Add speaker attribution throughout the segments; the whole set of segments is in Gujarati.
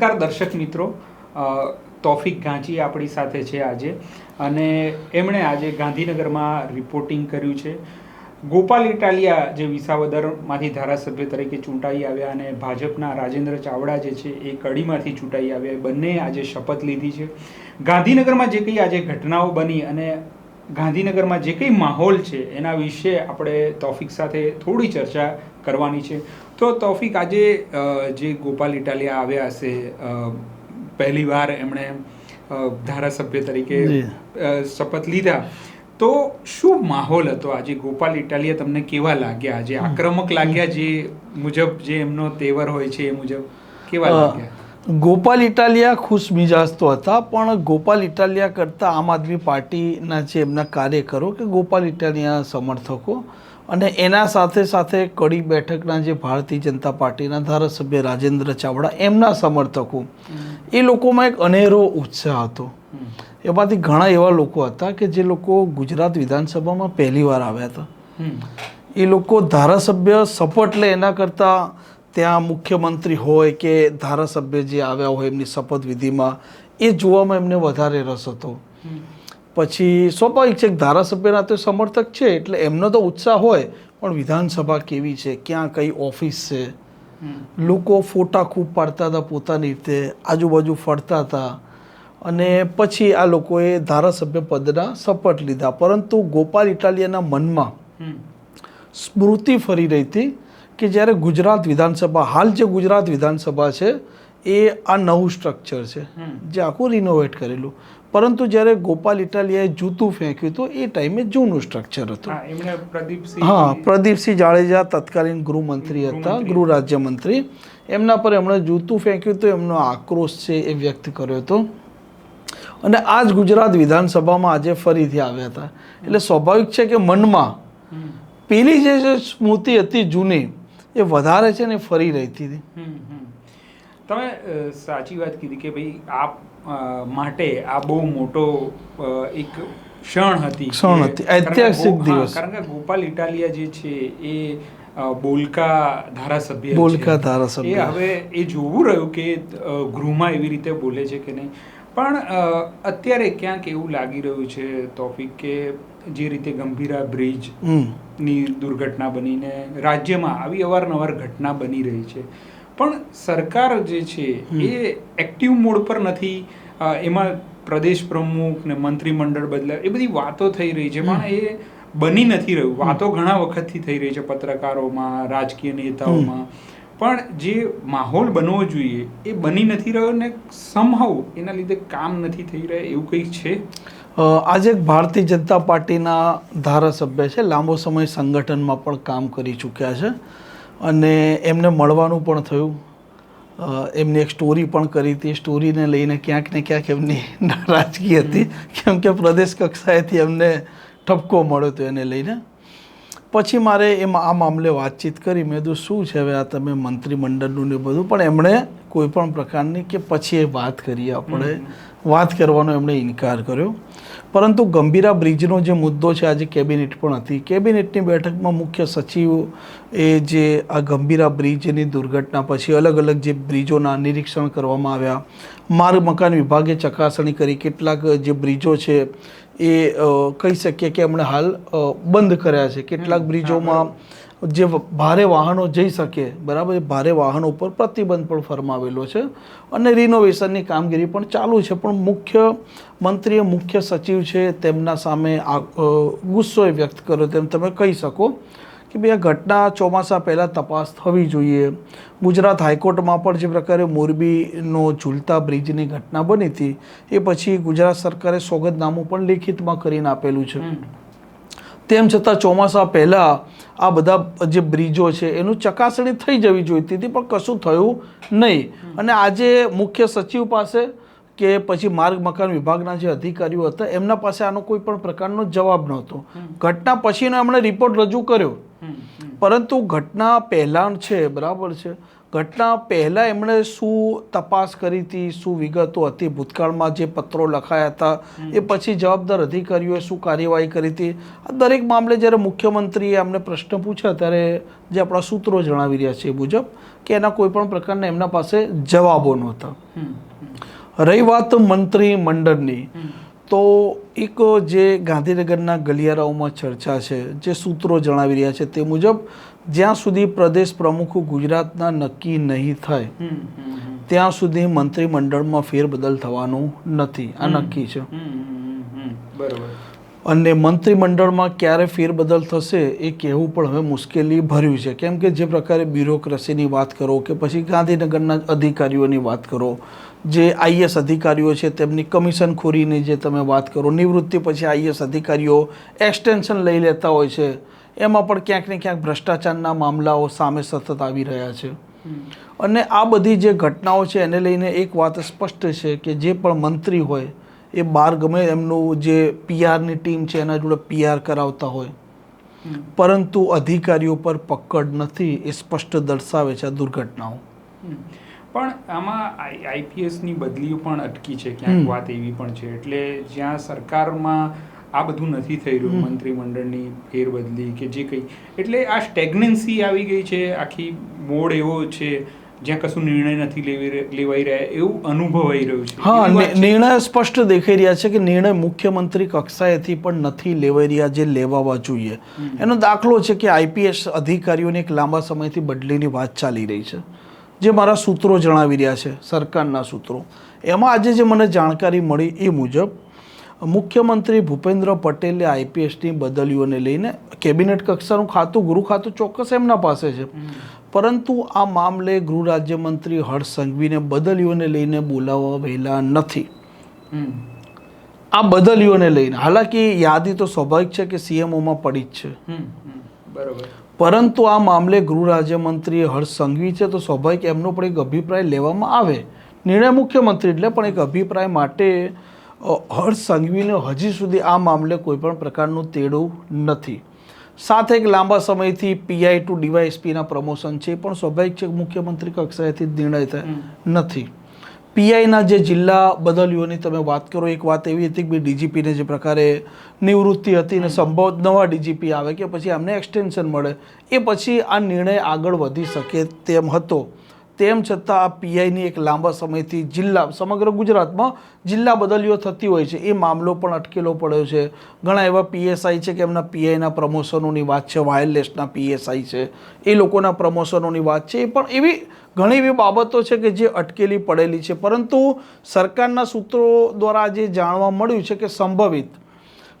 Speaker 1: નમસ્કાર દર્શક મિત્રો. તોફિક ગાંચી આપણી સાથે છે આજે. અને એમણે આજે ગાંધીનગરમાં રિપોર્ટિંગ કર્યું છે. ગોપાલ ઇટાલિયા જે વિસાવદરમાંથી ધારાસભ્ય તરીકે ચૂંટાઈ આવ્યા અને ભાજપના રાજેન્દ્ર ચાવડા જે છે એ કડીમાંથી ચૂંટાઈ આવ્યા. બંને આજે શપથ લીધી છે. ગાંધીનગરમાં જે કંઈ આજે ઘટનાઓ બની અને ગાંધીનગરમાં જે કંઈ માહોલ છે એના વિશે આપણે તોફિક સાથે થોડી ચર્ચા કરવાની છે. તો તોફિક આજે જે ગોપાલ ઇટાલિયા આવ્યા હશે પહેલી પહેલીવાર એમણે ધારાસભ્ય તરીકે શપથ લીધા. તો શું માહોલ હતો આજે? ગોપાલ ઇટાલિયા તમને કેવા લાગ્યા? આજે આક્રમક લાગ્યા જે મુજબ જે એમનો તેવર હોય છે એ મુજબ? કેવા લાગ્યા?
Speaker 2: ગોપાલ ઇટાલિયા ખુશ મિજાજ તો હતા પણ ગોપાલ ઇટાલિયા કરતાં આમ આદમી પાર્ટીના જે એમના કાર્યકરો કે ગોપાલ ઇટાલિયા સમર્થકો અને એના સાથે સાથે કડી બેઠકના જે ભારતીય જનતા પાર્ટીના ધારાસભ્ય રાજેન્દ્ર ચાવડા એમના સમર્થકો એ લોકોમાં એક અનેરો ઉત્સાહ હતો. એમાંથી ઘણા એવા લોકો હતા કે જે લોકો ગુજરાત વિધાનસભામાં પહેલીવાર આવ્યા હતા. એ લોકો ધારાસભ્ય સપોર્ટ લે એના કરતાં ત્યાં મુખ્યમંત્રી હોય કે ધારાસભ્ય જે આવ્યા હોય એમની શપથવિધિમાં એ જોવામાં એમને વધારે રસ હતો. પછી સ્વાભાવિક છે કે ધારાસભ્યના તો સમર્થક છે એટલે એમનો તો ઉત્સાહ હોય પણ વિધાનસભા કેવી છે ક્યાં કઈ ઓફિસ છે? લોકો ફોટા ખૂબ પાડતા હતા પોતાની રીતે આજુબાજુ ફરતા હતા. અને પછી આ લોકોએ ધારાસભ્ય પદના શપથ લીધા. પરંતુ ગોપાલ ઇટાલિયાના મનમાં સ્મૃતિ ફરી રહી હતી. કે જ્યારે ગુજરાત વિધાનસભા હાલ જે ગુજરાત વિધાનસભા છે એ આ નવું સ્ટ્રક્ચર છે જે આખું રિનોવેટ કરેલું. પરંતુ જ્યારે ગોપાલ ઇટાલિયાએ જૂતું ફેંક્યું હતું એ ટાઈમે જૂનું સ્ટ્રક્ચર હતું.
Speaker 1: હા પ્રદીપસિંહ
Speaker 2: હા પ્રદીપસિંહ જાડેજા તત્કાલીન ગૃહમંત્રી હતા ગૃહ રાજ્યમંત્રી એમના પર એમણે જૂતું ફેંક્યું હતું એમનો આક્રોશ છે એ વ્યક્ત કર્યો હતો. અને આ જ ગુજરાત વિધાનસભામાં આજે ફરીથી આવ્યા હતા. એટલે સ્વાભાવિક છે કે મનમાં પેલી જે સ્મૃતિ હતી જૂની એ વધારે છે ને ફરી રહી હતી.
Speaker 1: તમે સાચી વાત કીધી કે ભાઈ આપ માટે આ બહુ મોટો એક ક્ષણ હતી
Speaker 2: ક્ષણ હતી, ઐતિહાસિક દિવસ.
Speaker 1: કારણ કે ગોપાલ ઇટાલિયા જે છે એ બોલકા ધારાસભ્ય બોલકા
Speaker 2: બોલકા
Speaker 1: એ
Speaker 2: ધારાસભ્ય
Speaker 1: હવે એ જોવું રહ્યું કે ગૃહમાં એવી રીતે બોલે છે કે નહીં. પણ અત્યારે ક્યાંક એવું લાગી રહ્યું છે તોફિક કે જે રીતે ગંભીરા બ્રિજની દુર્ઘટના બનીને રાજ્યમાં આવી અવારનવાર ઘટના બની રહી છે. પણ સરકાર જે છે એ એક્ટિવ મોડ પર નથી એમાં પ્રદેશ પ્રમુખ ને મંત્રીમંડળ બદલાય એ બધી વાતો થઈ રહી છે પણ એ બની નથી રહ્યું. વાતો ઘણા વખતથી થઈ રહી છે પત્રકારોમાં રાજકીય નેતાઓમાં. પણ જે માહોલ બનવો જોઈએ એ બની નથી રહ્યો ને સમહાવ એના લીધે કામ નથી થઈ રહ્યા એવું કંઈક છે?
Speaker 2: આજે ભારતીય જનતા પાર્ટીના ધારાસભ્ય છે, લાંબો સમય સંગઠનમાં પણ કામ કરી ચૂક્યા છે અને એમને મળવાનું પણ થયું. એમની એક સ્ટોરી પણ કરી હતી. સ્ટોરીને લઈને ક્યાંક ને ક્યાંક એમની નારાજગી હતી. કેમ કે પ્રદેશ કક્ષાએથી એમને ઠપકો મળ્યો હતો એને લઈને. પછી મારે એમાં આ મામલે વાતચીત કરી. મેં કીધું, શું છે હવે આ તમે મંત્રીમંડળનું ને બધું? પણ એમણે કોઈ પણ પ્રકારની કે પછી એ વાત કરીએ આપણે. વાત કરવાનો એમણે ઇનકાર કર્યો. પરંતુ ગંભીરા બ્રિજનો જે મુદ્દો છે આજે કેબિનેટ પણ હતી. કેબિનેટની બેઠકમાં મુખ્ય સચિવ એ જે આ ગંભીરા બ્રિજની દુર્ઘટના પછી અલગ અલગ જે બ્રિજોના નિરીક્ષણ કરવામાં આવ્યા. માર્ગ મકાન વિભાગે ચકાસણી કરી. કેટલાક જે બ્રિજો છે એ કહી શકીએ કે એમણે હાલ બંધ કર્યા છે. કેટલાક બ્રિજોમાં જે ભારે વાહનો જઈ શકે, બરાબર? ભારે વાહનો ઉપર પ્રતિબંધ પણ ફરમાવેલો છે અને રિનોવેશનની કામગીરી પણ ચાલુ છે. પણ મુખ્ય મંત્રીએ, મુખ્ય સચિવ છે તેમના સામે આ ગુસ્સો વ્યક્ત કર્યો તેમ તમે કહી શકો કે ભાઈ, આ ઘટના ચોમાસા પહેલાં તપાસ થવી જોઈએ. ગુજરાત હાઈકોર્ટમાં પણ જે પ્રકારે મોરબીનો ઝૂલતા બ્રિજની ઘટના બની હતી, એ પછી ગુજરાત સરકારે સોગંદનામું પણ લેખિતમાં કરીને આપેલું છે. તેમ છતાં ચોમાસા પહેલાં આ બધા જે બ્રિજો છે એનું ચકાસણી થઈ જવી જોઈતી હતી પણ કશું થયું નહીં. અને આજે મુખ્ય સચિવ પાસે કે પછી માર્ગ મકાન વિભાગના જે અધિકારીઓ હતા એમના પાસે આનો કોઈ પણ પ્રકારનો જવાબ નહોતો. ઘટના પછીનો એમણે રિપોર્ટ રજૂ કર્યો. પરંતુ ઘટના પહેલાં છે બરાબર છે. ઘટના પહેલાં એમણે શું તપાસ કરી હતી શું વિગતો હતી? ભૂતકાળમાં જે પત્રો લખાયા હતા એ પછી જવાબદાર અધિકારીઓએ શું કાર્યવાહી કરી હતી? આ દરેક મામલે જ્યારે મુખ્યમંત્રીએ અમને પ્રશ્ન પૂછ્યા ત્યારે જે આપણા સૂત્રો જણાવી રહ્યા છે એ મુજબ કે એના કોઈ પણ પ્રકારના એમના પાસે જવાબો નહોતા. રહી વાત મંત્રી મંડળની. તો એક જે ગાંધીનગરના ગલિયારાઓમાં ચર્ચા છે જે સૂત્રો જણાવી રહ્યા છે તે મુજબ જ્યાં સુધી પ્રદેશ પ્રમુખ ગુજરાતના નક્કી નહીં થાય. ત્યાં સુધી મંત્રીમંડળમાં ફેરબદલ થવાનું નથી આ નક્કી છે. અને મંત્રીમંડળમાં ક્યારે ફેરબદલ થશે એ કહેવું પણ હવે મુશ્કેલી ભર્યું છે કેમ કે જે પ્રકારે બ્યુરોક્રસીની વાત કરો કે પછી ગાંધીનગરના અધિકારીઓની વાત કરો જે આઈએસ અધિકારીઓ છે, તેમની કમિશન ખોરીની જે તમે વાત કરો, નિવૃત્તિ પછી આઈએસ અધિકારીઓ એક્સટેન્શન લઈ લેતા હોય છે. એમાં પણ ક્યાંક ને ક્યાંક ભ્રષ્ટાચારના મામલાઓ સામે સતત આવી રહ્યા છે. અને આ બધી જે ઘટનાઓ છે, એને લઈને એક વાત સ્પષ્ટ છે કે જે પણ મંત્રી હોય, એ બહાર ગમે એમનું જે પીઆરની ટીમ છે, એના જોડે પીઆર કરાવતા હોય. પરંતુ અધિકારીઓ પર પકડ નથી, એ સ્પષ્ટ દર્શાવે છે આ દુર્ઘટનાઓ.
Speaker 1: પણ આમાં આઈપીએસની બદલીઓ પણ અટકી છે ક્યાંક વાત એવી પણ છે. એટલે જ્યાં સરકારમાં આ બધું નથી થઈ રહ્યું મંત્રીમંડળની ફેરબદલી કે જે કંઈ. એટલે આ સ્ટેગ્નન્સી આવી ગઈ છે આખી મોડ એવો છે જ્યાં કશું નિર્ણય નથી લેવી લેવાઈ રહ્યા એવું અનુભવાઈ રહ્યું છે.
Speaker 2: હા? નિર્ણય સ્પષ્ટ દેખાઈ રહ્યા છે કે નિર્ણય મુખ્યમંત્રી કક્ષાએથી પણ નથી લેવાઈ રહ્યા જે લેવાવા જોઈએ. એનો દાખલો છે કે આઈપીએસ અધિકારીઓની એક લાંબા સમયથી બદલીની વાત ચાલી રહી છે. જે મારા સૂત્રો જણાવી રહ્યા છે, સરકારના સૂત્રો. એમાં આજે જે મને જાણકારી મળી એ મુજબ, મુખ્યમંત્રી ભૂપેન્દ્ર પટેલે આઈપીએસની બદલીઓને લઈને કેબિનેટ કક્ષાનું ખાતું ગૃહ ખાતું ચોક્કસ એમના પાસે છે. પરંતુ આ મામલે ગૃહ રાજ્યમંત્રી હર્ષ સંઘવીને બદલીઓને લઈને બોલાવવા વહેલા નથી. આ બદલીઓને લઈને. હાલાકી યાદી તો સ્વાભાવિક છે કે સીએમઓમાં પડી જ છે.
Speaker 1: બરોબર.
Speaker 2: પરંતુ આ મામલે ગૃહ રાજ્યમંત્રી હર્ષ સંઘવી છે તો સ્વાભાવિક એમનો પણ એક અભિપ્રાય લેવામાં આવે. નિર્ણય મુખ્યમંત્રી એટલે પણ એક અભિપ્રાય માટે હર્ષ સંઘવીને હજી સુધી આ મામલે કોઈપણ પ્રકારનું તેડું નથી. સાથે એક લાંબા સમયથી પીઆઈ ટુ ડીવાયએસપીના પ્રમોશન છે પણ સ્વાભાવિક છે મુખ્યમંત્રી કક્ષાએથી નિર્ણય થાય નથી. પીઆઈના જે જિલ્લા બદલ્યોની તમે વાત કરો, એક વાત એવી હતી કે ડીજીપીને જે પ્રકારે નિવૃત્તિ હતી ને સંભવત નવા ડીજીપી આવે કે પછી એમને એક્સટેન્શન મળે, એ પછી આ નિર્ણય આગળ વધી શકે તેમ હતો. તેમ છતાં આ પીઆઈની એક લાંબા સમયથી જિલ્લા, સમગ્ર ગુજરાતમાં જિલ્લા બદલીઓ થતી હોય છે. એ મામલો પણ અટકેલો પડ્યો છે. ઘણા એવા પીએસઆઈ છે કે એમના પીઆઈના પ્રમોશનોની વાત છે, વાયરલેસના પીએસઆઈ છે. એ લોકોના પ્રમોશનોની વાત છે. એ પણ એવી ઘણી એવી બાબતો છે કે જે અટકેલી પડેલી છે. પરંતુ સરકારના સૂત્રો દ્વારા જે જાણવા મળ્યું છે કે સંભવિત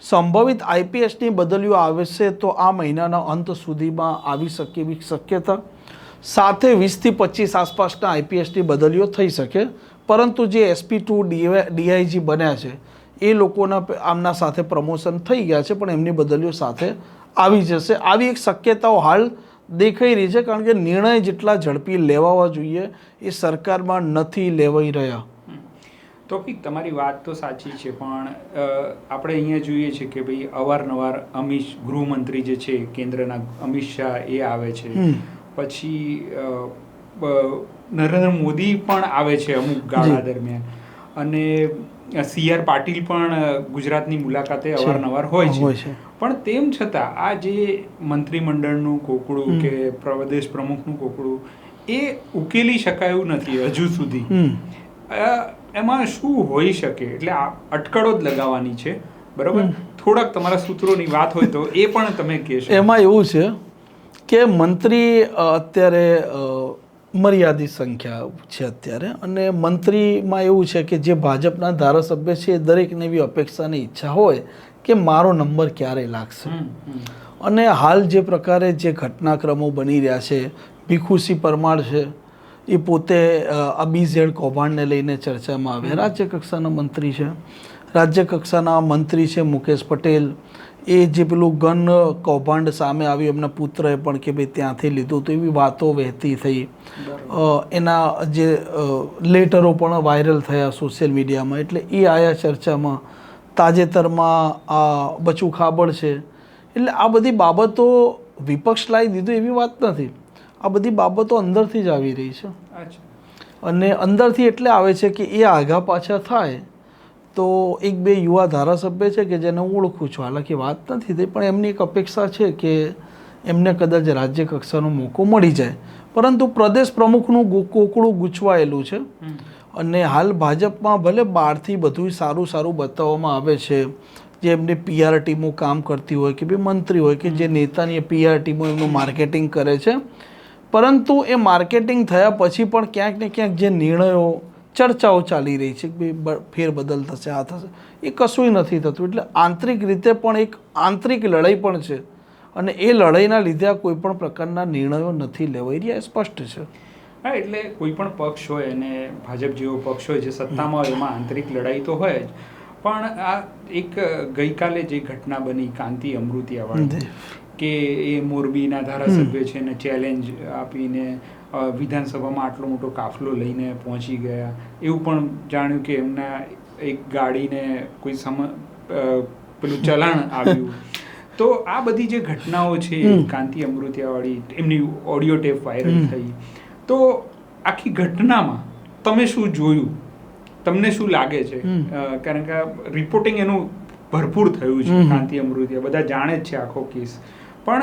Speaker 2: સંભવિત આઈપીએસની બદલીઓ આવશે તો આ મહિનાના અંત સુધીમાં આવી શકે એવી શક્યતા સાથે વીસથી પચીસ આસપાસના આઈપીએસની બદલીઓ થઈ શકે પરંતુ જે એસપી ટુ ડીઆઈજી બન્યા છે એ લોકોના આમના સાથે પ્રમોશન થઈ ગયા છે પણ એમની બદલીઓ સાથે આવી જશે. આવી એક શક્યતાઓ હાલ દેખાઈ રહી છે કારણ કે નિર્ણય જેટલા ઝડપી લેવાવા જોઈએ એ સરકારમાં નથી લેવાઈ રહ્યા.
Speaker 1: ટોપિક તમારી વાત તો સાચી છે પણ આપણે અહીંયા જોઈએ છે કે ભાઈ અવારનવાર અમિત ગૃહમંત્રી જે છે કેન્દ્રના અમિત શાહ એ આવે છે. પછી નરેન્દ્ર મોદી પણ આવે છે અમુક ગાળા દરમિયાન. અને સી આર પાટીલ પણ ગુજરાતની મુલાકાતે. અવારનવાર હોય છે. પણ તેમ છતાં આ જે મંત્રીમંડળનું કોકડું. કે પ્રદેશ પ્રમુખનું કોકડું એ ઉકેલી શકાયું નથી હજુ સુધી. એમાં શું હોઈ શકે? એટલે આ અટકળો જ લગાવવાની છે. બરોબર? થોડાક તમારા સૂત્રોની વાત હોય તો એ પણ તમે કહેશો.
Speaker 2: એમાં એવું છે કે મંત્રી અત્યારે મર્યાદિત સંખ્યા છે અત્યારે અને મંત્રીમાં એવું છે કે જે ભાજપના ધારાસભ્ય છે એ દરેકને એવી અપેક્ષાની ઈચ્છા હોય કે મારો નંબર ક્યારે લાગશે. અને હાલ જે પ્રકારે જે ઘટનાક્રમો બની રહ્યા છે ભીખુસી પરમાર છે એ પોતે આ બીઝેડ કૌભાંડને લઈને ચર્ચામાં આવ્યા. રાજ્ય કક્ષાના મંત્રી છે. રાજ્ય કક્ષાના મંત્રી છે મુકેશ પટેલ. એ જે પેલું ગન કૌભાંડ સામે આવ્યું, એમના પુત્રએ પણ કે ભાઈ ત્યાંથી લીધું તો એવી વાતો વહેતી થઈ. એના જે લેટરો પણ વાયરલ થયા સોશિયલ મીડિયામાં. એટલે એ આયા ચર્ચામાં. તાજેતરમાં આ બચુ ખાબડ છે. એટલે આ બધી બાબતો વિપક્ષ લાવી દીધું એવી વાત નથી. આ બધી બાબતો અંદરથી જ આવી રહી છે. અને અંદરથી એટલે આવે છે કે એ આઘા પાછા થાય તો એક બે યુવા ધારાસભ્ય છે કે જેને હું ઓળખું છું. હાલાકી વાત નથી થઈ પણ એમની એક અપેક્ષા છે કે એમને કદાચ રાજ્ય કક્ષાનો મોકો મળી જાય. પરંતુ પ્રદેશ પ્રમુખનું કોકડું ગૂંચવાયેલું છે. અને હાલ ભાજપમાં ભલે બહારથી બધું સારું સારું બતાવવામાં આવે છે જે એમની પીઆર ટીમો કામ કરતી હોય કે ભાઈ મંત્રી હોય કે જે નેતાની પીઆર ટીમો એમનું માર્કેટિંગ કરે છે પરંતુ એ માર્કેટિંગ થયા પછી પણ ક્યાંક ને ક્યાંક જે નિર્ણયો ચર્ચાઓ ચાલી રહી છે કે ફેરબદલ થશે આ થશે એ કશું નથી થતું. એટલે આંતરિક રીતે પણ એક આંતરિક લડાઈ પણ છે અને એ લડાઈના લીધે આ કોઈ પણ પ્રકારના નિર્ણયો નથી લેવાઈ રહ્યા એ સ્પષ્ટ છે.
Speaker 1: હા એટલે કોઈ પણ પક્ષ હોય અને ભાજપ જેવો પક્ષ હોય જે સત્તામાં હોય એમાં આંતરિક લડાઈ તો હોય જ. પણ આ એક ગઈકાલે જે ઘટના બની કાંતિ અમૃતિયાવાળી કે એ મોરબીના ધારાસભ્ય છે એને ચેલેન્જ આપીને વિધાનસભામાં આટલો મોટો કાફલો લઈને પહોંચી ગયા. એવું પણ જાણ્યું કે એમના એક ગાડીને કોઈ સમ પેલું ચલણ આવ્યું. તો આ બધી જે ઘટનાઓ છે કાંતિ અમૃતિયાવાળી એમની ઓડિયો ટેપ વાયરલ થઈ. તો આખી ઘટનામાં તમે શું જોયું? તમને શું લાગે છે? કારણ કે રિપોર્ટિંગ એનું ભરપૂર થયું છે કાંતિ અમૃતિયા. બધા જાણે જ છે આખો કેસ પણ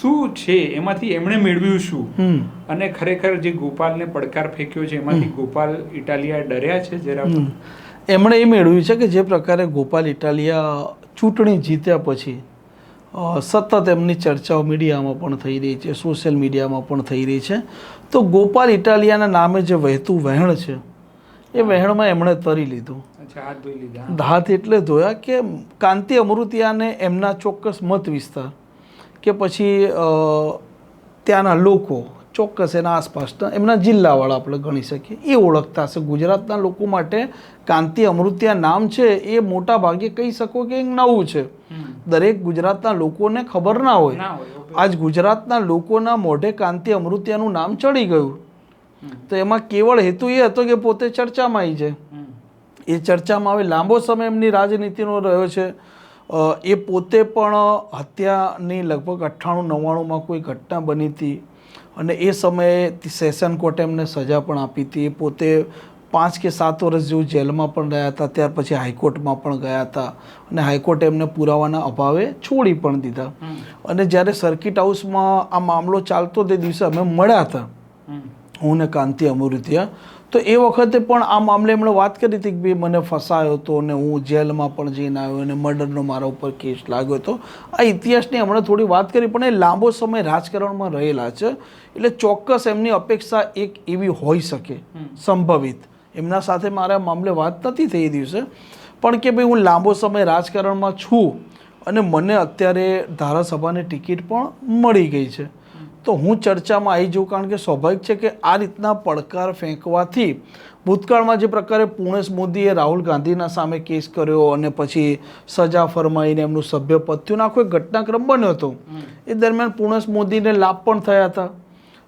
Speaker 1: શું છે? એમાંથી એમણે મેળવ્યું શું? અને ખરેખર જે ગોપાલને પડકાર ફેંક્યો છે એમાંથી ગોપાલ ઇટાલિયા ડર્યા છે જરા?
Speaker 2: એમણે એ મેળવ્યું છે કે જે પ્રકારે ગોપાલ ઇટાલિયા ચૂંટણી જીત્યા પછી સતત એમની ચર્ચાઓ મીડિયામાં પણ થઈ રહી છે સોશિયલ મીડિયામાં પણ થઈ રહી છે. તો ગોપાલ ઇટાલિયાના નામે જે વહેતું વહેણ છે એ વહેણમાં એમણે તરી લીધું.
Speaker 1: અચ્છા હાથ ધોઈ લીધા.
Speaker 2: હાથ એટલે ધોયા કે કાંતિ અમૃતિયાને એમના ચોક્કસ મત વિસ્તાર કે પછી ત્યાંના લોકો ચોક્કસ એના આસપાસના એમના જિલ્લાવાળા આપણે ગણી શકીએ. એ ઓળખતા હશે. ગુજરાતના લોકો માટે કાંતિ અમૃતિયા નામ છે એ મોટા ભાગે કહી શકો કે નવું છે. દરેક ગુજરાતના લોકોને ખબર ના હોય. આજ ગુજરાતના લોકોના મોઢે કાંતિ અમૃતિયાનું નામ ચડી ગયું. તો એમાં કેવળ હેતુ એ હતો કે પોતે ચર્ચામાં આવી જાય. એ ચર્ચામાં હવે લાંબો સમય એમની રાજનીતિનો રહ્યો છે. એ પોતે પણ હત્યાની લગભગ અઠ્ઠાણું નવ્વાણુંમાં કોઈ ઘટના બની હતી અને એ સમયે સેશન કોર્ટે એમને સજા પણ આપી હતી. એ પોતે પાંચ કે સાત વર્ષ જેવું જેલમાં પણ રહ્યા હતા. ત્યાર પછી હાઈકોર્ટમાં પણ ગયા હતા અને હાઈકોર્ટે એમને પુરાવાના અભાવે છોડી પણ દીધા. અને જ્યારે સર્કિટ હાઉસમાં આ મામલો ચાલતો તે દિવસે અમે મળ્યા હતા. હું ને કાંતિ અમૃતિયા તો એ વખતે પણ આ મામલે એમણે વાત કરી હતી કે ભાઈ મને ફસાયો હતો અને હું જેલમાં પણ જઈને આવ્યો અને મર્ડરનો મારા ઉપર કેસ લાગ્યો હતો. આ ઇતિહાસની હમણાં થોડી વાત કરી પણ એ લાંબો સમય રાજકારણમાં રહેલા છે. એટલે ચોક્કસ એમની અપેક્ષા એક એવી હોઈ શકે સંભવિત. એમના સાથે મારા મામલે વાત નથી થઈ એ દિવસે. પણ કે ભાઈ હું લાંબો સમય રાજકારણમાં છું અને મને અત્યારે ધારાસભાની ટિકિટ પણ મળી ગઈ છે. તો હું ચર્ચામાં આવી જઉં કારણ કે સ્વાભાવિક છે કે આ રીતના પડકાર ફેંકવાથી ભૂતકાળમાં જે પ્રકારે પૂર્ણેશ મોદીએ રાહુલ ગાંધીના સામે કેસ કર્યો અને પછી સજા ફરમાઈને એમનું સભ્યપદ થયું. આખો એક ઘટનાક્રમ બન્યો હતો. એ દરમિયાન પૂર્ણેશ મોદીને લાભ પણ થયા હતા.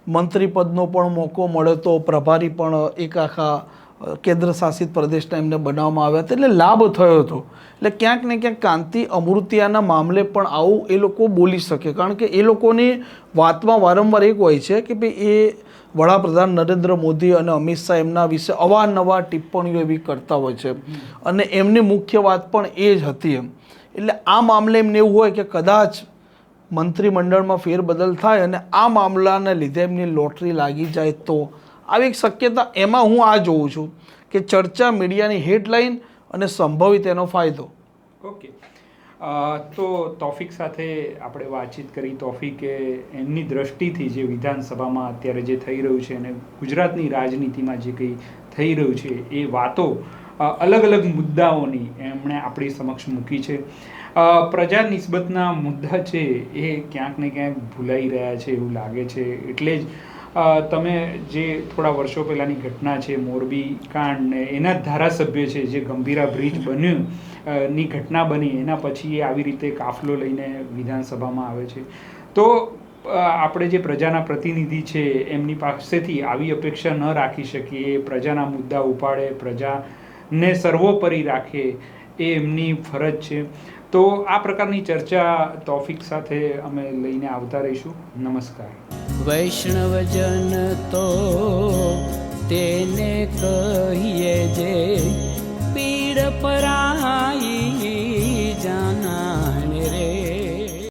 Speaker 2: મંત્રી પદનો પણ મોકો મળ્યો તો પ્રભારી પણ એક આખા કેન્દ્ર શાસિત પ્રદેશના એમને બનાવવામાં આવ્યા હતા. એટલે લાભ થયો હતો. એટલે ક્યાંક ને ક્યાંક કાંતિ અમૃતિયાના મામલે પણ આવું એ લોકો બોલી શકે. કારણ કે એ લોકોની વાતમાં વારંવાર એક હોય છે કે ભાઈ એ વડાપ્રધાન નરેન્દ્ર મોદી અને અમિત શાહ એમના વિશે અવારનવાર ટિપ્પણીઓ એવી કરતા હોય છે. અને એમની મુખ્ય વાત પણ એ જ હતી એમ. એટલે આ મામલે એમને એવું હોય કે કદાચ મંત્રીમંડળમાં ફેરબદલ થાય અને આ મામલાને લીધે એમની લોટરી લાગી જાય તો આવી શક્યતા એમાં હું આ જોઉં છું કે ચર્ચા મીડિયાની હેડલાઇન અને સંભવિત એનો ફાયદો.
Speaker 1: ઓકે. તો તોફિક સાથે આપણે વાતચીત કરી તોફિકે એમની દ્રષ્ટિથી જે વિધાનસભામાં અત્યારે જે થઈ રહ્યું છે અને ગુજરાતની રાજનીતિમાં જે કંઈ થઈ રહ્યું છે એ વાતો અલગ અલગ મુદ્દાઓની એમણે આપણી સમક્ષ મૂકી છે. પ્રજા નિસ્બતના મુદ્દા છે એ ક્યાંક ને ક્યાંક ભૂલાઈ રહ્યા છે એવું લાગે છે. એટલે જ તમે જે થોડા વર્ષો પહેલાંની ઘટના છે મોરબી કાંડ ને એના ધારાસભ્ય છે જે ગંભીરા બ્રિજ બન્યું ની ઘટના બની એના પછી એ આવી રીતે કાફલો લઈને વિધાનસભામાં આવે છે. તો આપણે જે પ્રજાના પ્રતિનિધિ છે એમની પાસેથી આવી અપેક્ષા ન રાખી શકીએ પ્રજાના મુદ્દા ઉપાડે પ્રજાને સર્વોપરી રાખે એ એમની ફરજ છે. તો આ પ્રકારની ચર્ચા તોફિક સાથે અમે લઈને આવતા રહીશું. નમસ્કાર.
Speaker 3: વૈષ્ણવજન તો તેને કહીએ જે પીડ પરાઈ